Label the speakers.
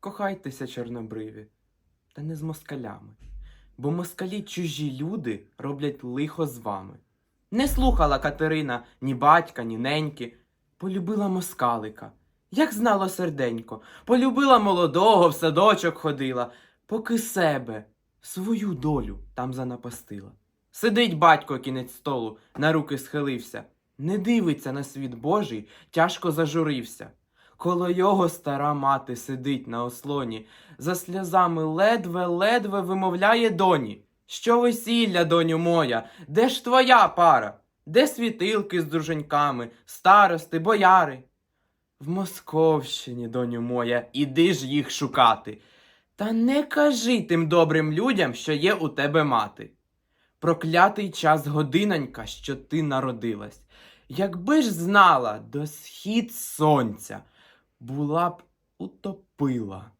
Speaker 1: Кохайтеся, чорнобриві, та не з москалями, бо москалі чужі люди роблять лихо з вами. Не слухала Катерина ні батька, ні неньки, полюбила москалика, як знало серденько, полюбила молодого, в садочок ходила, поки себе, свою долю там занапастила. Сидить батько кінець столу, на руки схилився, не дивиться на світ Божий, тяжко зажурився. Коло його стара мати сидить на ослоні, за сльозами ледве-ледве вимовляє доні. Що весілля, доню моя, де ж твоя пара? Де світилки з друженьками, старости, бояри? В Московщині, доню моя, іди ж їх шукати. Та не кажи тим добрим людям, що є у тебе мати. Проклятий час годинонька, що ти народилась. Якби ж знала до схід сонця, була б утопила.